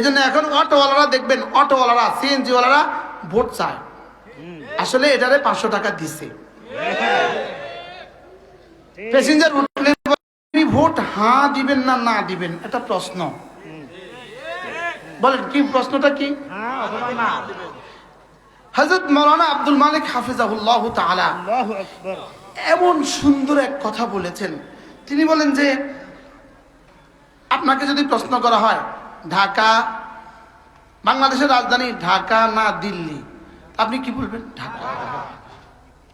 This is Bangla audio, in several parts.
এই জন্য এখন অটোওয়ালারা দেখবেন অটোওয়ালারা সিএনজিওয়ালারা ভোট চায়। আসলে এটারে পাঁচশো টাকা দিছে। প্যাসেঞ্জার উঠলে ভোট হ্যাঁ দিবেন না না দিবেন? এটা প্রশ্ন। বলেন কি প্রশ্নটা কি? হজরত মৌলানা আব্দুল মালিক হাফিজাহুল্লাহ আকবার। এমন সুন্দর এক কথা বলেছেন। তিনি বলেন যে আপনাকে যদি প্রশ্ন করা হয় ঢাকা, বাংলাদেশের রাজধানী ঢাকা না দিল্লি? আপনি কি বলবেন? ঢাকা।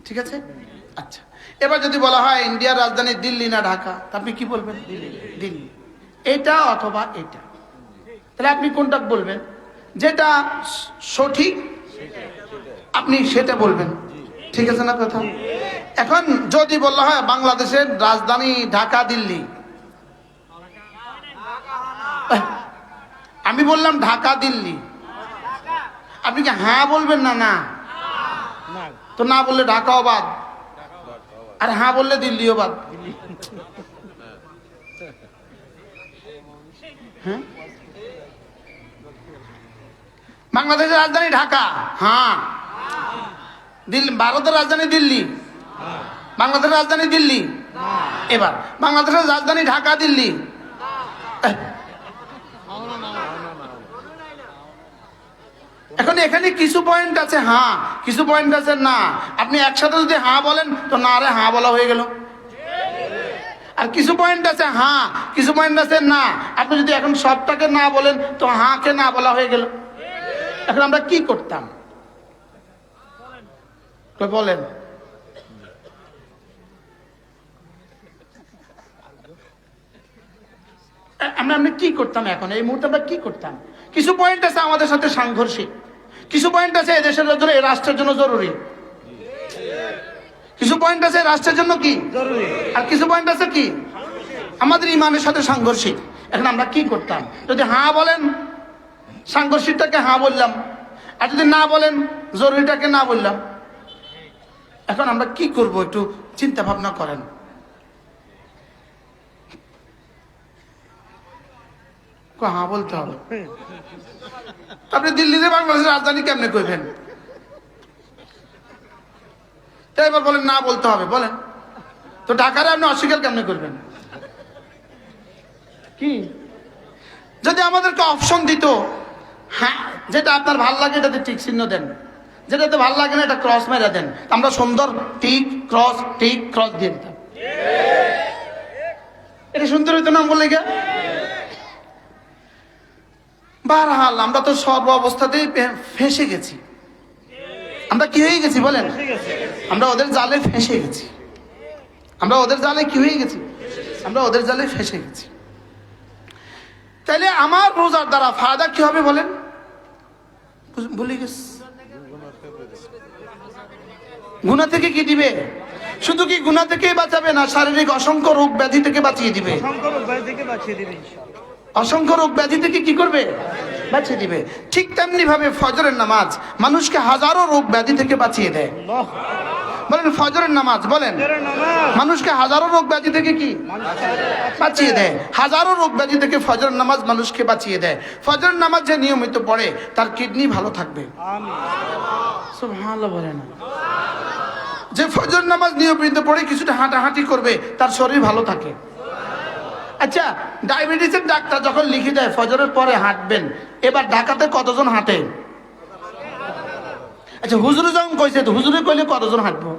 ঠিক আছে? আচ্ছা। এবার যদি বলা হয় ইন্ডিয়ার রাজধানী দিল্লি না ঢাকা আপনি কি বলবেন? দিল্লি। এটা অথবা এটা। তাহলে আপনি কোনটা বলবেন? যেটা সঠিক, আপনি সেটা বলবেন। ঠিক আছে না কথা? এখন যদি বলা হয় বাংলাদেশের রাজধানী ঢাকা, দিল্লি আমি বললাম ঢাকা দিল্লি। আপনি কি হ্যাঁ বলবেন না না? তো না বললে ঢাকাও বাদ। আর হ্যাঁ বললে দিল্লিও বাদ। হ্যাঁ? বাংলাদেশের রাজধানী ঢাকা। হ্যাঁ। দিল্লি ভারতের রাজধানী দিল্লি। বাংলাদেশের রাজধানী দিল্লি। এবার বাংলাদেশের রাজধানী ঢাকা দিল্লি। এখন এখানে কিছু পয়েন্ট আছে হ্যাঁ কিছু পয়েন্ট আছে, না। আপনি একসাথে যদি হ্যাঁ বলেন, তো না রে হ্যাঁ বলা হয়ে গেল। আর কিছু পয়েন্ট আছে হ্যাঁ কিছু পয়েন্ট আছে, না। আপনি যদি এখন সবটাকে না বলেন, তো হাঁকে না বলা হয়ে গেল। এখন আমরা কি করতাম? বলেন। আমরা আমরা কি করতাম এখন? এই মুহূর্তে আমরা কি করতাম? কিছু পয়েন্ট আছে আমাদের সাথে সাংঘর্ষিক। কিছু পয়েন্ট আছে এই দেশের জন্য এই রাষ্ট্রের জন্য জরুরি। কিছু পয়েন্ট আছে রাষ্ট্রের জন্য কি? জরুরি। আর কিছু পয়েন্ট আছে কি? আমাদের ইমানের সাথে সাংঘর্ষিক। এখন আমরা কি করতাম? যদি হ্যাঁ বলেন সাংঘর্ষিকটাকে হ্যাঁ বললাম। আর যদি না বলেন জরুরিটাকে না বললাম। এখন আমরা কি করব একটু চিন্তা ভাবনা করেন। হ্যাঁ বলতে হবে। আপনি দিল্লিতে বাংলাদেশের রাজধানী কেমনে কইবেন? এবার বলেন না বলতে হবে। বলেন তো ঢাকারে আপনি অস্বীকার কেমনে করবেন? কি? যদি আমাদেরকে অপশন দিত হ্যাঁ যেটা আপনার ভালো লাগে এটাতে টিক চিহ্ন দেন। যেটাতে ভালো লাগে না এটা ক্রস মেরে দেন। আমরা সুন্দর টিক ক্রস টিক ক্রস দিয়ে দিতাম। এটা সুন্দর হইতো না বলে গিয়া বারহাল, আমরা তো সর্ব অবস্থাতেই ফেঁসে গেছি। আমরা কি হয়ে গেছি বলেন? আমরা ওদের জালে ফেঁসে গেছি। আমরা ওদের জালে কি হয়ে গেছি? আমরা ওদের জালে ফেঁসে গেছি। তাইলে আমার রোজার দ্বারা ফায়দা কি হবে বলেন? ভুলে গেছি। থেকে কি দিবে? শুধু কি গুণা থেকেই বাঁচাবে না শারীরিক অসংখ্য রোগ ব্যাধি থেকে বাঁচিয়ে দিবে? শঙ্কর উপায় থেকে বাঁচিয়ে দিবে অসংখ্য রোগ ব্যাধি থেকে কি করবে? বাঁচিয়ে দিবে ঠিক তেমনি ভাবে ফজরের নামাজ মানুষকে হাজারো রোগ ব্যাধি থেকে বাঁচিয়ে দেয়। আল্লাহ বলেন ফজরের নামাজ বলেন। মানুষকে হাজারো রোগ ব্যাধি থেকে কি? বাঁচিয়ে দেয়। হাজারো রোগ ব্যাধি থেকে ফজর নামাজ মানুষকে বাঁচিয়ে দেয়। ফজর নামাজ যে নিয়মিত পড়ে তার কিডনি ভালো থাকবে। আমিন। বলে না যে ফজর নামাজ নিয়মিত পড়ে কিছুটা হাঁটাহাঁটি করবে তার শরীর ভালো থাকে। আচ্ছা ডায়াবেটিসের ডাক্তার যখন লিখে দেয়, ফজরের পরে হাঁটবেন, এবার ঢাকাতে কতজন হাঁটে? আচ্ছা হুজুরে যখন কইছে, তো হুজুরে কইলে কতজন হাঁটবো?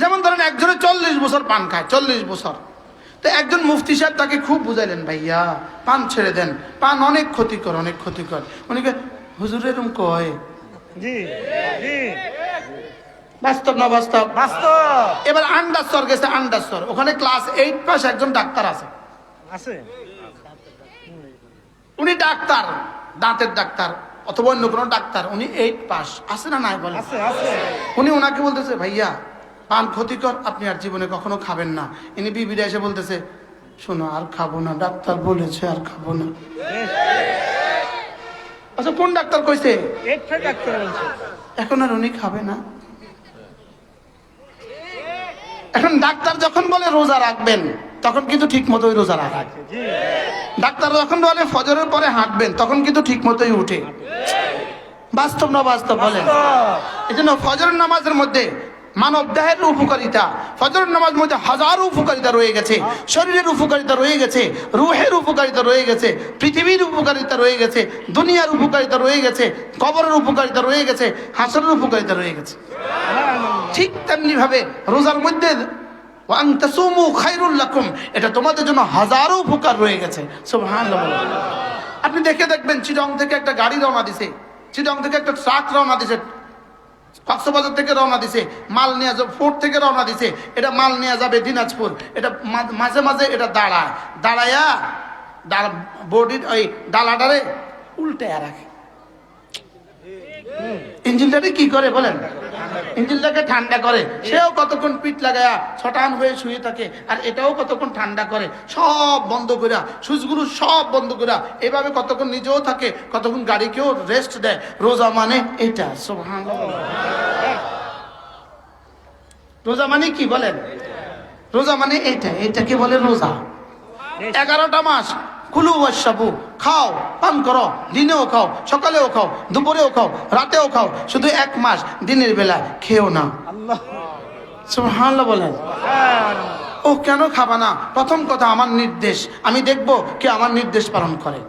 যেমন ধরেন, একজনে চল্লিশ বছর পান খায়, চল্লিশ বছর। তো একজন মুফতি সাহেব তাকে খুব বুঝাইলেন, ভাইয়া, পান ছেড়ে দেন, পান অনেক ক্ষতিকর অনেক ক্ষতিকর। উনিকে হুজুর এরকম কয়? বাস্তব না বাস্তব? বাস্তব। এবার আন্ডাস্তর গেছে আন্ডাস্তর ওখানে ক্লাস এইট পাস একজন ডাক্তার আছে। আছে? উনি ডাক্তার দাঁতের ডাক্তার অথবা অন্য কোনো ডাক্তার। উনি এইট পাস আছে না নাই বলে উনি ওনাকে বলতেছে ভাইয়া পান ক্ষতিকর আপনি আর জীবনে কখনো খাবেন না। ইনি বিবিরা এসে বলতেছে শোনো আর খাব না। ডাক্তার বলেছে আর খাব না। আচ্ছা কোন ডাক্তার কইছে? ডাক্তার বলছে। এখন আর উনি খাবে না? এখন ডাক্তার যখন বলে রোজা রাখবেন তখন কিন্তু ঠিক মতোই রোজা রাখা। ডাক্তার যখন বলে ফজরের পরে হাঁটবেন তখন কিন্তু ঠিক মতোই উঠে। বাস্তব না বাস্তব বলেন? এই জন্য ফজরের নামাজের মধ্যে মানব দেহের উপকারিতা ফজরের নামাজের মধ্যে হাজারো উপকারিতা রয়ে গেছে। শরীরের উপকারিতা রয়ে গেছে রুহের উপকারিতা রয়ে গেছে পৃথিবীর উপকারিতা রয়ে গেছে দুনিয়ার উপকারিতা রয়ে গেছে কবরের উপকারিতা রয়ে গেছে হাসরের উপকারিতা রয়ে গেছে। ঠিক তেমনি ভাবে রোজার মধ্যে এটা তোমাদের জন্য হাজারো উপকার রয়ে গেছে। আপনি দেখে দেখবেন, চিটং থেকে একটা গাড়ি রওনা দিছে, চিটং থেকে একটা ট্রাক রওনা দিছে, কক্সবাজার থেকে রওনা দিছে, মাল নিয়ে যাবে, ফোর্ট থেকে রওনা দিছে, এটা মাল নিয়ে যাবে দিনাজপুর, এটা মাঝে মাঝে এটা দাঁড়ায়, দাঁড়ায়া বডির ওই ডালাডারে উল্টে রাখে। ইঞ্জিনটাকে কি করে বলেন? ইঞ্জিনটাকে ঠান্ডা করে। সেও কতক্ষণ পিঠ লাগায়া ছটান হয়ে শুয়ে থাকে আর এটাও কতক্ষণ ঠান্ডা করে। সব বন্ধ করে সুইচগুলো সব বন্ধ করে এভাবে কতক্ষণ নিজেও থাকে কতক্ষণ গাড়িকেও রেস্ট দেয়। রোজা মানে এটা রোজা মানে কি বলেন? রোজা মানে এটা এটাকে বলে রোজা। এগারোটা মাস কুলু ওয়াসাবু খাও পান করো দিনেও খাও সকালেও খাও দুপুরেও খাও রাতেও খাও শুধু এক মাস দিনের বেলা খেও না। আল্লাহ। বলেন। ও কেন খাবা না? প্রথম কথা আমার নির্দেশ। আমি দেখব কে আমার নির্দেশ পালন করে।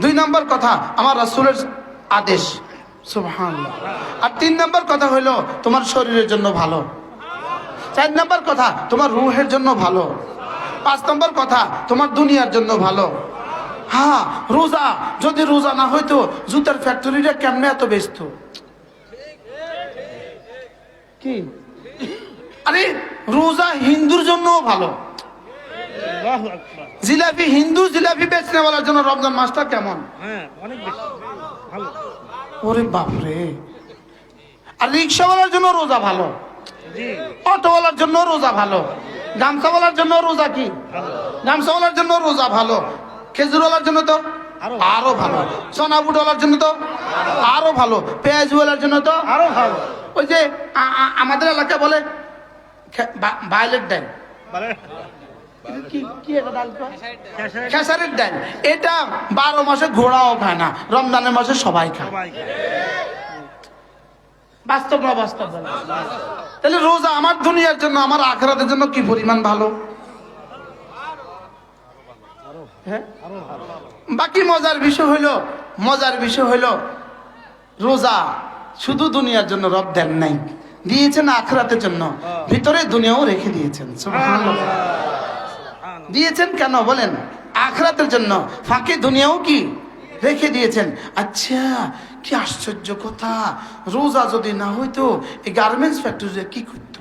দুই নম্বর কথা আমার রাসূলের আদেশ। সুবহানাল্লাহ। আর তিন নম্বর কথা হলো তোমার শরীরের জন্য ভালো। চার নম্বর কথা তোমার রুহের জন্য ভালো। পাঁচ নম্বর কথা তোমার দুনিয়ার জন্য ভালো। হ্যাঁ রোজা যদি রোজা না হইতো জুতার ফ্যাক্টরিটা কেমনে এত ব্যস্ত? কি? আরে রোজা হিন্দুর জন্যও ভালো। জিলাপি হিন্দু জিলাপি বেচনে বলার জন্য রমজান মাসটা কেমন? হ্যাঁ ওরে বাপরে। আর রিক্সাওয়ালার জন্য রোজা ভালো। অটোওয়ালার জন্য রোজা ভালো। গামছাওয়ালার জন্য রোজা কি? গামছাওয়ালার জন্য রোজা ভালো। খেজুর খেজুরওয়ালার জন্য তো আরও ভালো। সোনা বুটওয়ালার জন্য তো আরও ভালো। পেঁয়াজ পেঁয়াজওয়ালার জন্য তো আরও ভালো। ওই যে আমাদের এলাকায় বলে ভায়োলেট? খেসারি খেসারির ডাল। এটা বারো মাসে ঘোড়াও খায় না রমজানের মাসে সবাই খায়। বাস্তব না বাস্তব? তাহলে রোজা আমার দুনিয়ার জন্য, আমার আখরাতের জন্য কি পরিমাণ ভালো? হ্যাঁ? বাকি মজার বিষয় হইল, মজার বিষয় হইল, রোজা শুধু দুনিয়ার জন্য রব দেন নাই, দিয়েছেন আখরাতের জন্য, ভিতরে দুনিয়াও রেখে দিয়েছেন দিয়েছেন কেন বলেন? আখরাতের জন্য ফাঁকে দুনিয়াও কি রেখে দিয়েছেন? আচ্ছা কি আশ্চর্য কথা। রোজা যদি না হইতো এই গার্মেন্টস ফ্যাক্টরি কি করতো?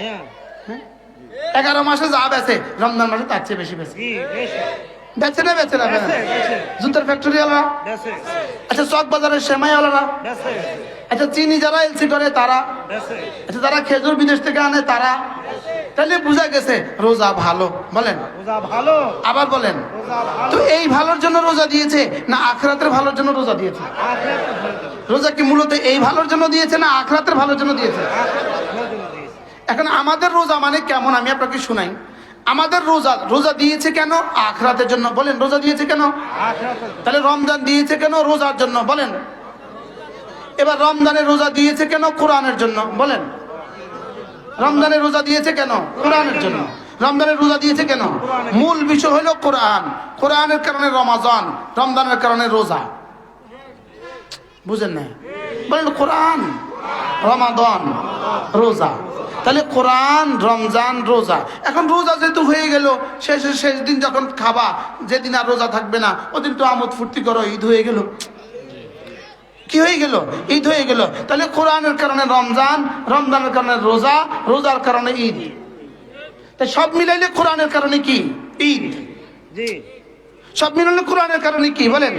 হ্যাঁ। এগারো মাসে যা বেছে রমজান মাসে তার চেয়ে বেশি বেছে বেছে না বেছে না। জুতার ফ্যাক্টরি আলাদা আচ্ছা চক বাজারের সেমাই আলাদা আচ্ছা চিনি যারা এলসি করে তারা? আচ্ছা যারা খেজুর বিদেশ থেকে আনে তারা? তাহলে বোঝা গেছে রোজা ভালো বলেন। রোজা ভালো। আবার বলেন তো এই ভালোর জন্য রোজা দিয়েছে না আখরাতের ভালোর জন্য রোজা দিয়েছে? রোজা কি মূলত এই ভালোর জন্য দিয়েছে না আখরাতের ভালোর জন্য দিয়েছে? আখেরাতের ভালোর জন্য দিয়েছে। এখন আমাদের রোজা মানে কেমন? আমি আপনাকে শুনাই। আমাদের রোজা রোজা দিয়েছে কেন? আখরাতের জন্য বলেন রোজা দিয়েছে কেন? তাহলে রমজান দিয়েছে কেন? রোজার জন্য বলেন। এবার রমজানের রোজা দিয়েছে কেন? কোরআনের জন্য বলেন। রমজানের রোজা দিয়েছে কেন? কোরআনের জন্য। রমজানের রোজা দিয়েছে কেন? মূল বিষয় হলো কোরআন। কোরআনের কারণে রমাজান, রমজানের কারণে রোজা। বুঝেন না বলেন, কোরআন, রমাদান, রোজা। তাহলে কোরআন, রমজান, রোজা। এখন রোজা যেহেতু হয়ে গেল, শেষের শেষ দিন যখন খাবা, যেদিন আর রোজা থাকবে না, ওদিন তো আমোদ ফুর্তি করো, ঈদ হয়ে গেল। কি হয়ে গেল? ঈদ হয়ে গেল। তাহলে কোরআনের কারণে রমজান রমজানের কারণে রোজা রোজার কারণে ঈদ। তাই সব মিলাইলে কোরআনের কারণে কি? ঈদ। জি। সব মিলালে কোরআনের কারণে কি? বলেন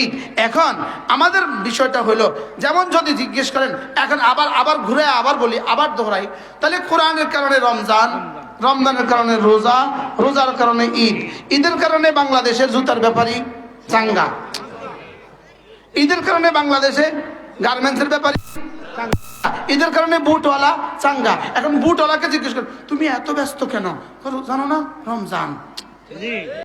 ঈদ। এখন আমাদের বিষয়টা হলো যেমন যদি জিজ্ঞেস করেন এখন আবার আবার ঘুরে আবার বলি আবার দোহরাই তাহলে কোরআনের কারণে রমজান রমজানের কারণে রোজা রোজার কারণে ঈদ। ঈদের কারণে বাংলাদেশের জুতার ব্যাপারী চাঙ্গা। ঈদের কারণে বাংলাদেশে গার্মেন্টসের ব্যাপারে ঈদের কারণে বুটওয়ালা চাঙ্গা। এখন বুটওয়ালাকে জিজ্ঞেস কর, তুমি এত ব্যস্ত কেন? জানো না, রমজান।